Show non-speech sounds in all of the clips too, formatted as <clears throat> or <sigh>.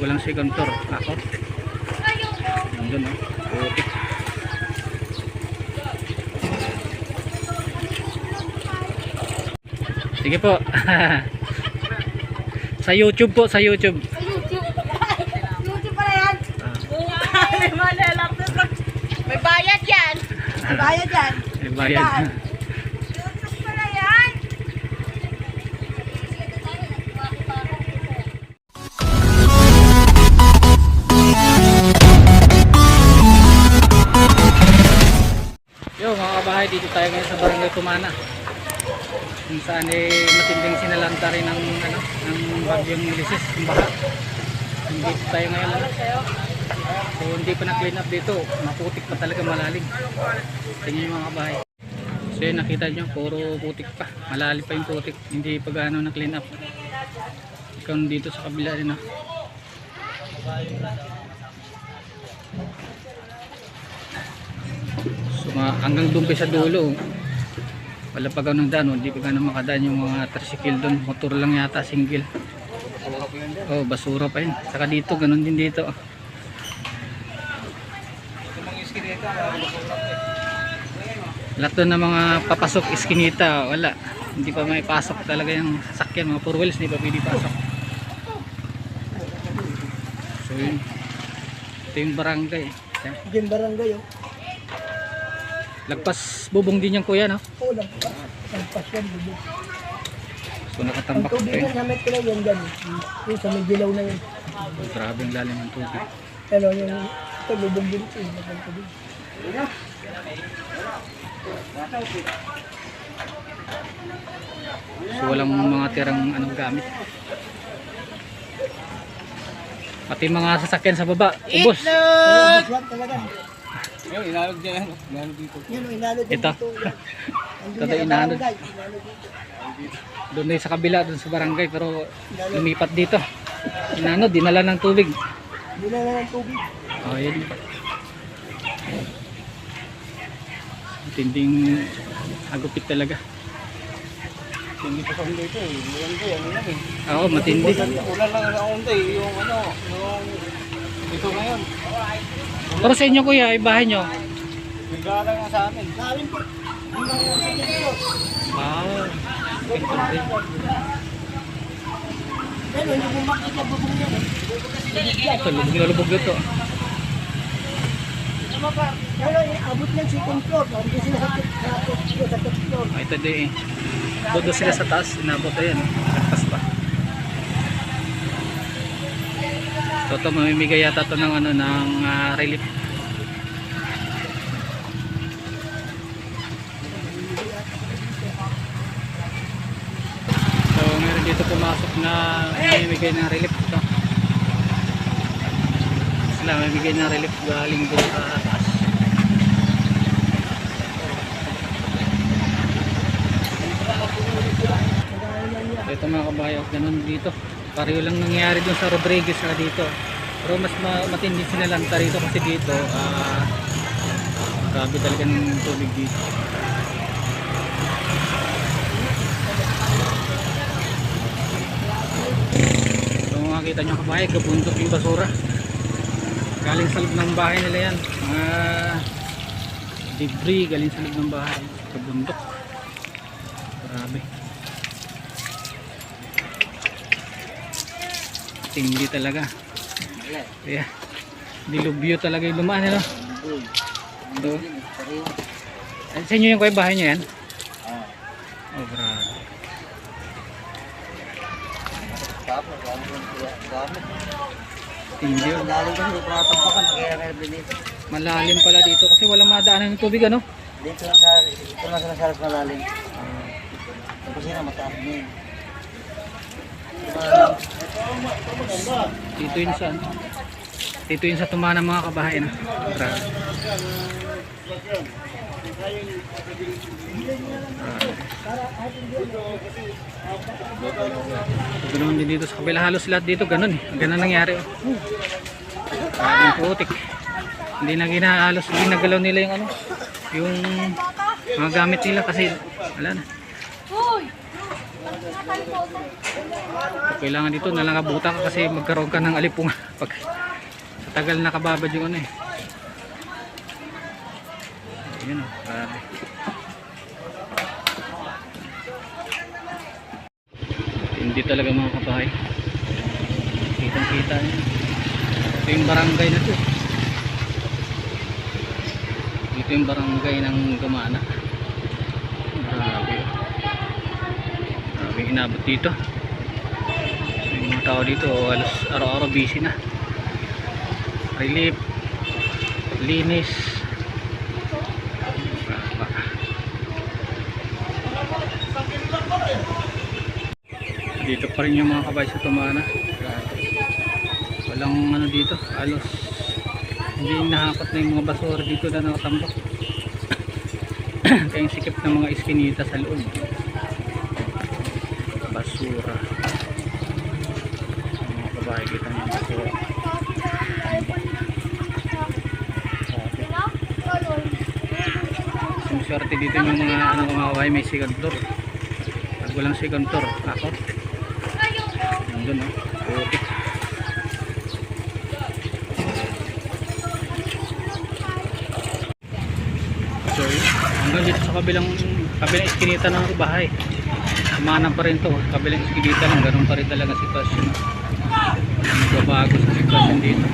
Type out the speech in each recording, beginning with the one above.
walang second floor. Ako nandun oh. Putik. Sige po. <laughs> Sa youtube po sa youtube. Sa YouTube. <laughs> YouTube pala yan. <laughs> May bayad yan. May bayad yan. may bayad Yo mga kabahay, dito tayo ngayon sa Barangay Tumana. Kung saan eh matinding sinalanta rin ng, ano, ng bagyong Ulysses, yung baha. Dito tayo ngayon. Ano. So hindi pa na-clean up dito, maputik pa talaga malalim. Tingnan yung mga kabahay. So yun, nakita nyo, puro putik pa. Malalim pa yung putik, hindi pa gaano na-clean up. Ikaw dito sa kabila rin ah. Mga, hanggang doon pa sa dulo. Wala pa ganun daan, oh. hindi pa ganun makadaan yung mga tricycle doon. Motor lang yata, single. Oh, basura pa yun. Saka dito, ganun din dito. Lahat doon ng mga papasok iskinita, wala. Hindi pa may pasok talaga yung sasakyan, mga four wheels, hindi pa pwede pasok. So yun. Ito yung barangay. Yan. Yung barangay oh. Lagpas bubong din yung kuya, no? Oo lang. Lampas yan. bubog. So Ang nakatambak pa tubig yun. yan sa met ko lang yan dyan. Yung sa may dilaw na yun. Grabe ang lalim ng tubig. Pero yung ito bubog din ito. Yung tubig. So walang mga tirang anong gamit. Pati mga sasakyan sa baba, ubos. Itlog! Yan talaga. Ayun, inalog niya yan. Inalog dito. Yan o, inalod din Ito. dito. Ito barangay, inalod dito. Doon na yung sa kabila, doon sa barangay, pero lumipat dito. Inano, dinala ng tubig. Hindi na lang ang tubig. Oh, yun. Tinding agupit talaga. Hindi pa sa hindi ito eh. Yung ko, ano lang eh. Oo, matindi. Ulan lang ang unti. Yung ano, yung dito ngayon. Pero sa inyo kuya, ay bahay nyo. May gara nga sa amin. Sa amin po. Dito. Wow. Pero yung bumakit na bubong yan. eh. Ito, lubog na lubog ito. Pero abot ng second floor. Nandun sila sa third floor. Ay, ito din eh. Doon sila sa taas, inabot na yan. So ito, mamimigay yata ito ng, ano, ng ah, relief. So meron dito pumasok na mamimigay ng relief. Ito. Sila mamimigay ng relief galing doon sa taas. So, ito mga kabayo, ganun dito. Pareho lang nangyari dun sa Rodriguez na dito. Pero mas ma matindi sinalanta rito kasi dito, ah grabe talaga ng tubig dito. So makikita nyo kabayo, kabundok yung basura. Galing sa loob ng bahay nila yan. Mga debris galing sa loob ng bahay. Kabundok. Grabe. Tindi talaga. Yeah. Dilubyo talaga yung lumaan, ano? Ito. Ay, Sa inyo yung kuya bahay nyo yan? Oh, grabe. Tindi. oh. Kaya kaya binito. Malalim pala dito kasi walang madaanan ng tubig, ano? Dito lang sa, ito lang sa malalim. Tapos yun, mataas na yun. Dito yun sa ano? Dito yun sa tumana mga kabahayan. Grabe. Grabe. Ganun din dito sa kabila halos lahat dito ganun eh. Ganun nangyari oh. Yung putik. Hindi na ginahalos, hindi nagalaw nila yung ano, yung mga gamit nila kasi wala na. Kailangan dito nalangabutan ka kasi magkaroon ka ng alipunga <laughs> pag sa tagal nakababad yung ano eh. Yun oh, grabe. Hindi talaga mga kabahay. Kitang kita niyo. Ito yung barangay na to. Dito yung barangay ng Gamana. Grabe. Yung inabot dito. So, yung mga tao dito, halos araw-araw busy na. Relief. Linis. Dito pa rin yung mga kabay sa Tumana. Walang ano dito, halos hindi nahakot na yung mga basura dito na nakatambak. <clears throat> Kaya sikip ng mga iskinita sa loob. Basura. Mga kabahay kita ng basura. Yung swerte dito yung mga ano mga kabahay may second floor. Pag walang second floor, ako. Nandun oh. Putik. So, hanggang dito sa kabilang kabilang iskinita ng bahay. Kumanan pa rin to, kabilang iskinita lang, ganun pa rin talaga sitwasyon. Magbabago sa sitwasyon dito.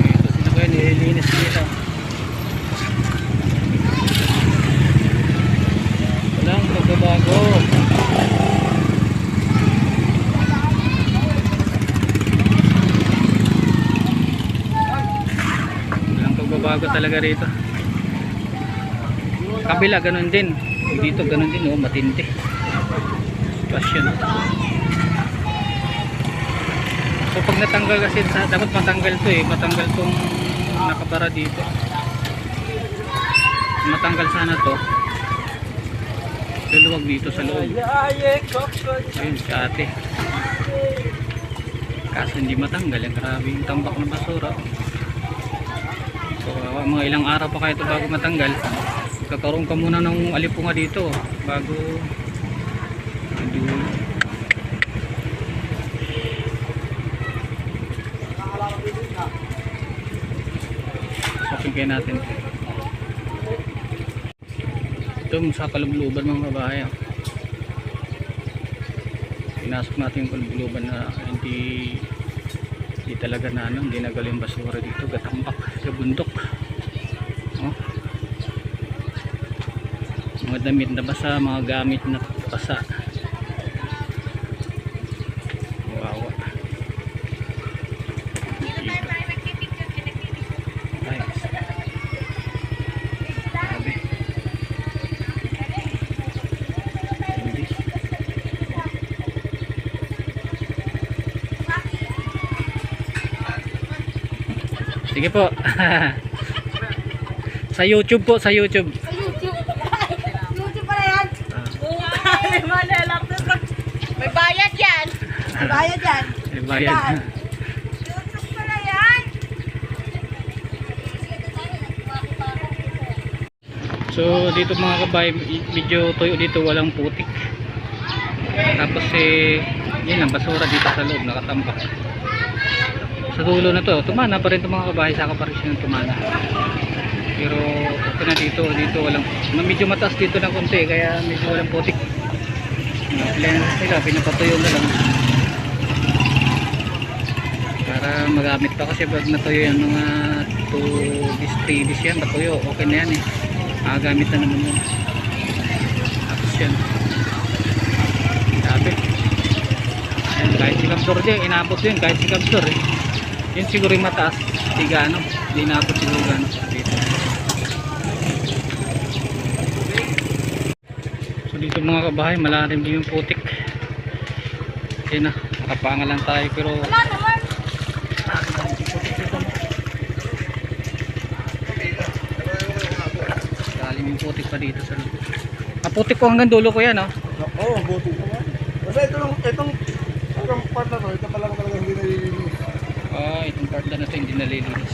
Dito sila kayo, nililinis dito. Walang magbabago. Walang pagbabago talaga rito. Kabila ganun din. Dito ganun din oh, matindi. Sitwasyon. So pag natanggal kasi dapat matanggal to eh, matanggal tong nakabara dito. Matanggal sana to. Luluwag dito sa loob. Ayun si ate. Kaso hindi matanggal. Ang grabe yung tambak ng basura. So mga ilang araw pa kayo ito bago matanggal. Kakaroon ka muna ng alipunga dito bago. Shopping kayo natin. Ito sa kalubluban mga babae. ah. Pinasok natin yung kalubluban na hindi hindi talaga na ano, hindi nagal yung basura dito, gatambak sa bundok. Mga damit na basa, mga gamit na basa. Hindi. Sige po. <laughs> sa YouTube po, sa. YouTube pala yan. May bayad yan. Bayad yan. May bayad. So dito mga kabay, medyo tuyo dito walang putik. Tapos eh, yun ang basura dito sa loob nakatambak. Sa dulo na to, tumana pa rin itong mga kabahay, saka pa rin siya ng tumana. Pero okay na dito, dito walang, medyo mataas dito ng konti, kaya medyo walang putik. Cleanse nila, pinapatuyo na lang. Para magamit pa kasi pag natuyo yan mga 2 days, 3 days yan, natuyo, okay na yan eh. Makagamit na naman yun. Tapos yan. Sabi. Yan, kahit si Kapsor din, inabot din, kahit si Kapsor eh. Yun siguro yung mataas, tiga ano, hindi inabot siguro gano'n dito. So dito mga kabahay, malalim din yung putik. Yan na, nakapanga lang tayo pero Wala naman. lalim yung putik pa dito sa loob. Ah, putik ko hanggang dulo ko yan oh. Oo, buti naman. Basta ito lang, itong, itong part na to, ito pa lang talaga hindi nalilinis. Ah, itong part na to hindi nalilinis.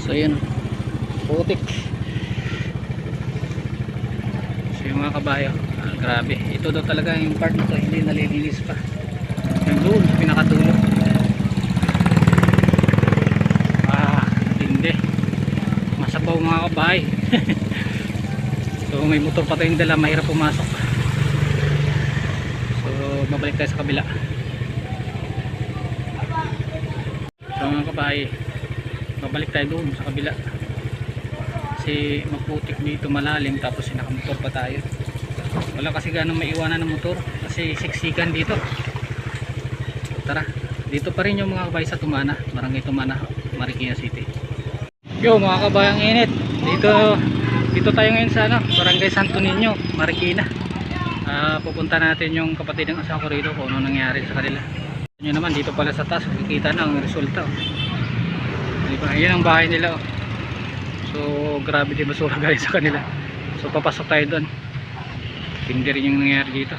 So yun, putik. So yung mga kabayo, ah, grabe ito daw talaga yung part na to hindi nalilinis pa yung doon pinakatulo ah hindi masabaw mga kabahay <laughs> so may motor pa tayong dala mahirap pumasok. So babalik tayo sa kabila. So mga kabahay babalik tayo doon sa kabila. Kasi maputik dito malalim tapos sinakamotor pa tayo. Wala kasi ganang maiwanan ng motor kasi siksikan dito. Tara dito pa rin yung mga kabay sa Tumana Barangay Tumana Marikina City. Yo mga kabayang init. Dito dito tayo ngayon sa ano, Barangay Santo Niño Marikina Ah, pupunta natin yung kapatid ng asawa ko rito kung ano nangyari sa kanila nyo naman dito pala sa taas makikita na ang resulta oh. diba? yan ang bahay nila oh. so grabe di basura <laughs> galing sa kanila so papasok tayo doon hindi rin yung nangyari dito